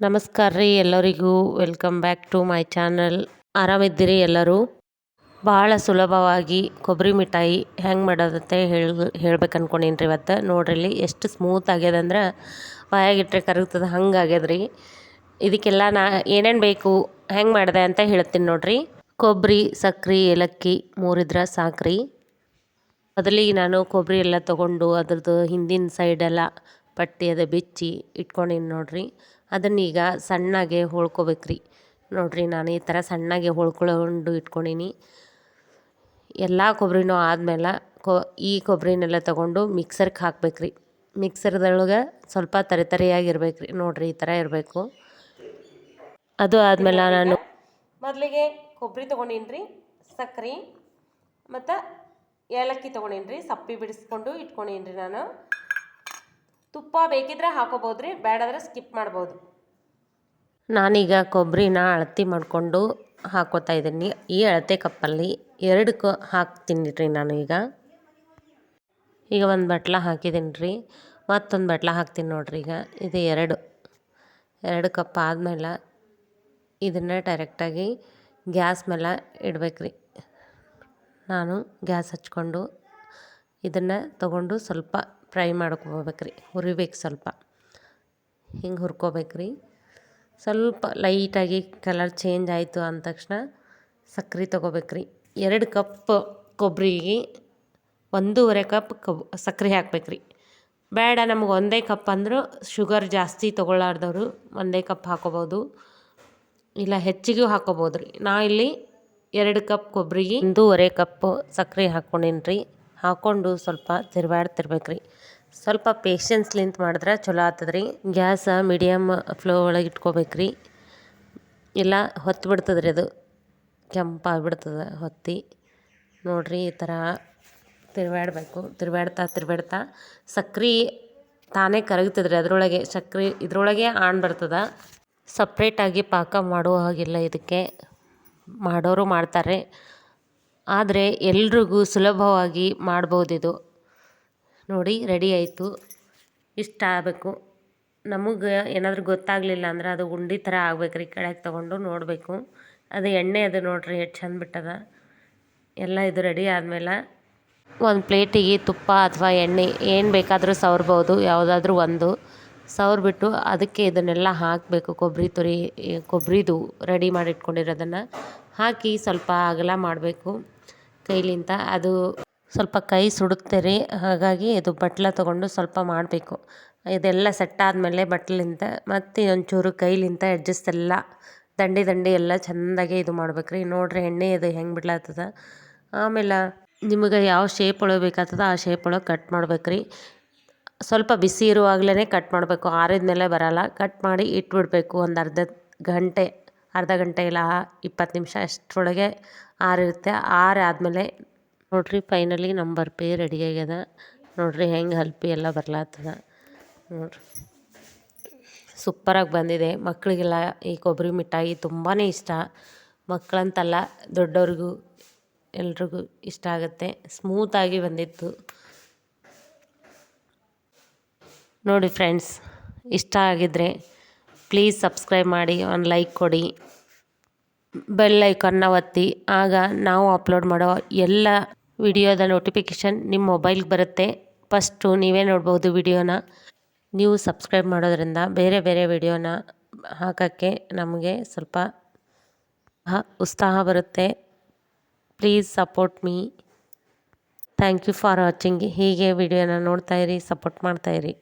ನಮಸ್ಕಾರ ರೀ ಎಲ್ಲರಿಗೂ. Welcome back to my channel ಆರಾಮಿದ್ದೀರಿ ಎಲ್ಲರೂ? ಭಾಳ ಸುಲಭವಾಗಿ ಕೊಬ್ಬರಿ ಮಿಠಾಯಿ ಹೆಂಗೆ ಮಾಡೋದಂತೆ ಹೇಳಿ ಹೇಳ್ಬೇಕು ಅನ್ಕೊಂಡೀನಿ ರೀ ಇವತ್ತು. ನೋಡ್ರಿ ಎಷ್ಟು ಸ್ಮೂತ್ ಆಗ್ಯದಂದ್ರೆ ಬಾಯಾಗಿಟ್ರೆ ಕರಗ್ತದೆ ಹಂಗೆ ಆಗ್ಯದ ರೀ. ಇದಕ್ಕೆಲ್ಲ ನಾ ಏನೇನು ಬೇಕು, ಹೆಂಗೆ ಮಾಡಿದೆ ಅಂತ ಹೇಳ್ತೀನಿ ನೋಡ್ರಿ. ಕೊಬ್ಬರಿ, ಸಕ್ರೆ, ಏಲಕ್ಕಿ ಮೂರಿದ್ರೆ ಸಾಕ್ರಿ. ಮೊದಲಿಗೆ ನಾನು ಕೊಬ್ಬರಿ ಎಲ್ಲ ತೊಗೊಂಡು ಅದ್ರದ್ದು ಹಿಂದಿನ ಸೈಡೆಲ್ಲ ಪಟ್ಟಿ ಅದು ಬಿಚ್ಚಿ ಇಟ್ಕೊಂಡಿನಿ ನೋಡ್ರಿ. ಅದನ್ನೀಗ ಸಣ್ಣಗೆ ಹೋಳ್ಕೋಬೇಕು ರೀ ನೋಡಿರಿ ನಾನು ಈ ಥರ ಸಣ್ಣಗೆ ಹೋಳ್ಕೊಂಡು ಇಟ್ಕೊಂಡೀನಿ. ಎಲ್ಲ ಕೊಬ್ಬರಿನೂ ಆದಮೇಲೆ ಕೊ, ಈ ಕೊಬ್ಬರಿನೆಲ್ಲ ತಗೊಂಡು ಮಿಕ್ಸರ್ಗೆ ಹಾಕ್ಬೇಕ್ರಿ. ಮಿಕ್ಸರ್ದೊಳಗೆ ಸ್ವಲ್ಪ ತರಿ ತರಿಯಾಗಿರ್ಬೇಕ್ರಿ. ರೀ ನೋಡಿರಿ ಈ ಥರ ಇರಬೇಕು. ಅದು ಆದಮೇಲೆ ನಾನು ಮೊದಲಿಗೆ ಕೊಬ್ಬರಿ ತೊಗೊಂಡೀನಿ ರೀ ಸಕ್ರೆ ಮತ್ತು ಏಲಕ್ಕಿ ತೊಗೊಂಡೀನಿ ರೀ ಸಪ್ಪಿ ಬಿಡಿಸ್ಕೊಂಡು ಇಟ್ಕೊಂಡೀನಿ ರೀ ನಾನು. ತುಪ್ಪ ಬೇಕಿದ್ರೆ ಹಾಕೋಬೋದು ರೀ ಬೇಡಾದ್ರೆ ಸ್ಕಿಪ್ ಮಾಡ್ಬೋದು. ನಾನೀಗ ಕೊಬ್ಬರಿನ ಅಳತಿ ಮಾಡಿಕೊಂಡು ಹಾಕೋತಾ ಇದ್ದೀನಿ. ಈ ಅಳತೆ ಕಪ್ಪಲ್ಲಿ ಎರಡು ಕ ಹಾಕ್ತೀನಿ ರೀ ನಾನು ಈಗ. ಈಗ ಒಂದು ಬಟ್ಲ ಹಾಕಿದ್ದೀನಿ ರೀ. ಮತ್ತೊಂದು ಬಟ್ಲ ಹಾಕ್ತೀನಿ ನೋಡ್ರಿ ಈಗ. ಇದು ಎರಡು ಎರಡು ಕಪ್ ಆದಮೇಲೆ ಇದನ್ನು ಡೈರೆಕ್ಟಾಗಿ ಗ್ಯಾಸ್ ಮೇಲೆ ಇಡ್ಬೇಕು ರೀ ನಾನು ಗ್ಯಾಸ್ ಹಚ್ಕೊಂಡು ಇದನ್ನು ತಗೊಂಡು ಸ್ವಲ್ಪ ಫ್ರೈ ಮಾಡ್ಕೊಬೇಕ್ರಿ, ಹುರಿಬೇಕು ಸ್ವಲ್ಪ. ಹಿಂಗೆ ಹುರ್ಕೋಬೇಕು ರೀ ಸ್ವಲ್ಪ ಲೈಟಾಗಿ ಕಲರ್ ಚೇಂಜ್ ಆಯಿತು ಅಂದ ತಕ್ಷಣ ಸಕ್ಕರೆ ತೊಗೋಬೇಕ್ರಿ. ಎರಡು ಕಪ್ ಕೊಬ್ಬರಿಗೆ ಒಂದೂವರೆ ಕಪ್ ಕಬ್ ಸಕ್ಕರೆ ಹಾಕ್ಬೇಕು ರೀ ಬೇಡ ನಮ್ಗೆ ಒಂದೇ ಕಪ್ ಅಂದರೂ ಶುಗರ್ ಜಾಸ್ತಿ ತೊಗೊಳ್ಳಾರ್ದವರು ಒಂದೇ ಕಪ್ ಹಾಕೋಬೋದು. ಇಲ್ಲ ಹೆಚ್ಚಿಗೂ ಹಾಕೋಬೋದು ರೀ ನಾ ಇಲ್ಲಿ ಎರಡು ಕಪ್ ಕೊಬ್ಬರಿಗೆ ಒಂದೂವರೆ ಕಪ್ ಸಕ್ಕರೆ ಹಾಕ್ಕೊಂಡೀನಿ ರೀ ಹಾಕ್ಕೊಂಡು ಸ್ವಲ್ಪ ತಿರ್ವಾಡ್ತಿರ್ಬೇಕು ರೀ ಸ್ವಲ್ಪ ಪೇಷನ್ಸ್ಲಿಂತ ಮಾಡಿದ್ರೆ ಚಲೋ ಆಗ್ತದೆ ರೀ ಗ್ಯಾಸ ಮೀಡಿಯಮ್ ಫ್ಲೋ ಒಳಗೆ ಇಟ್ಕೋಬೇಕು ರೀ ಇಲ್ಲ ಹೊತ್ತು ಬಿಡ್ತದೆ ರೀ ಅದು ಕೆಂಪಾಗ್ಬಿಡ್ತದೆ ಹೊತ್ತಿ. ನೋಡಿರಿ ಈ ಥರ ತಿರ್ವಾಡಬೇಕು. ತಿರ್ವಾಡ್ತಾ ತಿರ್ವಾಡ್ತಾ ಸಕ್ರೆ ತಾನೇ ಕರಗ್ತದೆ ಅದರೊಳಗೆ. ಸಕ್ರೆ ಇದರೊಳಗೆ ಆಣ್ ಬರ್ತದೆ. ಸಪ್ರೇಟಾಗಿ ಪಾಕ ಮಾಡುವ ಹಾಗಿಲ್ಲ ಇದಕ್ಕೆ. ಮಾಡೋರು ಮಾಡ್ತಾರೆ. ಆದರೆ ಎಲ್ರಿಗೂ ಸುಲಭವಾಗಿ ಮಾಡ್ಬೋದಿದು. ನೋಡಿ ರೆಡಿ ಆಯಿತು. ಇಷ್ಟ ಆಗಬೇಕು. ನಮಗೆ ಏನಾದರೂ ಗೊತ್ತಾಗಲಿಲ್ಲ ಅಂದ್ರೆ ಅದು ಉಂಡೆ ಥರ ಆಗ್ಬೇಕು ರೀ ಕೆಳಗೆ ತೊಗೊಂಡು ನೋಡಬೇಕು. ಅದು ಎಣ್ಣೆ ಅದು ನೋಡಿರಿ, ಎಷ್ಟು ಚಂದ ಬಿಟ್ಟದ. ಎಲ್ಲ ಇದು ರೆಡಿ ಆದಮೇಲೆ ಒಂದು ಪ್ಲೇಟಿಗೆ ತುಪ್ಪ ಅಥವಾ ಎಣ್ಣೆ ಏನು ಬೇಕಾದರೂ ಸವರ್ಬೋದು. ಯಾವುದಾದ್ರೂ ಒಂದು. ಸವರ್ಬಿಟ್ಟು ಅದಕ್ಕೆ ಇದನ್ನೆಲ್ಲ ಹಾಕಬೇಕು. ಕೊಬ್ಬರಿ ತುರಿ ಕೊಬ್ಬರಿದು ರೆಡಿ ಮಾಡಿಟ್ಕೊಂಡಿರೋದನ್ನು ಹಾಕಿ ಸ್ವಲ್ಪ ಅಗಲ ಮಾಡಬೇಕು. ಕೈಲಿಂದ ಅದು ಸ್ವಲ್ಪ ಕೈ ಸುಡುತ್ತೆ ರೀ. ಹಾಗಾಗಿ ಇದು ಬಟ್ಲ ತೊಗೊಂಡು ಸ್ವಲ್ಪ ಮಾಡಬೇಕು. ಇದೆಲ್ಲ ಸೆಟ್ ಆದಮೇಲೆ ಬಟ್ಲಿಂದ ಮತ್ತೆ ಒಂಚೂರು ಕೈಲಿಂದ ಅಡ್ಜಸ್ಟ್ ಎಲ್ಲ ದಂಡೆ ದಂಡೆ ಎಲ್ಲ ಚೆಂದಾಗಿ ಇದು ಮಾಡ್ಬೇಕು ರೀ. ನೋಡ್ರಿ ಎಣ್ಣೆ ಅದು ಹೆಂಗೆ ಬಿಡ್ಲಾಗ್ತದ ಆಮೇಲೆ ನಿಮಗೆ ಯಾವ ಶೇಪ್ ಒಳಗೆ ಬೇಕಾಗ್ತದ ಆ ಶೇಪ್ ಒಳಗೆ ಕಟ್ ಮಾಡ್ಬೇಕು ರೀ. ಸ್ವಲ್ಪ ಬಿಸಿ ಇರುವಾಗಲೇ ಕಟ್ ಮಾಡಬೇಕು. ಆರಿದ ಮೇಲೆ ಬರಲ್ಲ. ಕಟ್ ಮಾಡಿ ಇಟ್ಬಿಡಬೇಕು ಒಂದು ಅರ್ಧ ಗಂಟೆ. ಅರ್ಧ ಗಂಟೆ ಇಲ್ಲ, ಇಪ್ಪತ್ತು ನಿಮಿಷ ಅಷ್ಟರೊಳಗೆ ಆರಿರುತ್ತೆ ಆರಾದಮೇಲೆ ನೋಡಿರಿ ಫೈನಲಿ ನಮ್ಮ ಬರ್ಪಿ ರೆಡಿ ಆಗ್ಯದ. ನೋಡಿರಿ, ಹೆಂಗೆ ಹಲ್ಪಿ ಎಲ್ಲ ಬರ್ಲಾತ್ತದ ನೋಡಿರಿ. ಸೂಪರಾಗಿ ಬಂದಿದೆ. ಮಕ್ಕಳಿಗೆಲ್ಲ ಈ ಕೊಬ್ಬರಿ ಮಿಠಾಯಿ ತುಂಬಾ ಇಷ್ಟ. ಮಕ್ಕಳಂತಲ್ಲ ದೊಡ್ಡವ್ರಿಗೂ ಎಲ್ರಿಗೂ ಇಷ್ಟ ಆಗುತ್ತೆ. ಸ್ಮೂತಾಗಿ ಬಂದಿತ್ತು. ನೋಡಿ ಫ್ರೆಂಡ್ಸ್ ಇಷ್ಟ ಆಗಿದ್ದರೆ ಪ್ಲೀಸ್ ಸಬ್ಸ್ಕ್ರೈಬ್ ಮಾಡಿ, ಒಂದು ಲೈಕ್ ಕೊಡಿ. ಬೆಲ್ ಐಕನ್ನ ಒತ್ತಿ. ಆಗ ನಾವು ಅಪ್ಲೋಡ್ ಮಾಡೋ ಎಲ್ಲ ವಿಡಿಯೋದ ನೋಟಿಫಿಕೇಷನ್ ನಿಮ್ಮ ಮೊಬೈಲ್ಗೆ ಬರುತ್ತೆ. ಫಸ್ಟು ನೀವೇ ನೋಡ್ಬೋದು ವಿಡಿಯೋನ ನೀವು ಸಬ್ಸ್ಕ್ರೈಬ್ ಮಾಡೋದ್ರಿಂದ ಬೇರೆ ಬೇರೆ ವಿಡಿಯೋನ ಹಾಕೋಕ್ಕೆ ನಮಗೆ ಸ್ವಲ್ಪ ಉತ್ಸಾಹ ಬರುತ್ತೆ. Please support me thank you for watching ಹೀಗೆ ವಿಡಿಯೋನ ನೋಡ್ತಾಯಿರಿ ಸಪೋರ್ಟ್ ಮಾಡ್ತಾಯಿರಿ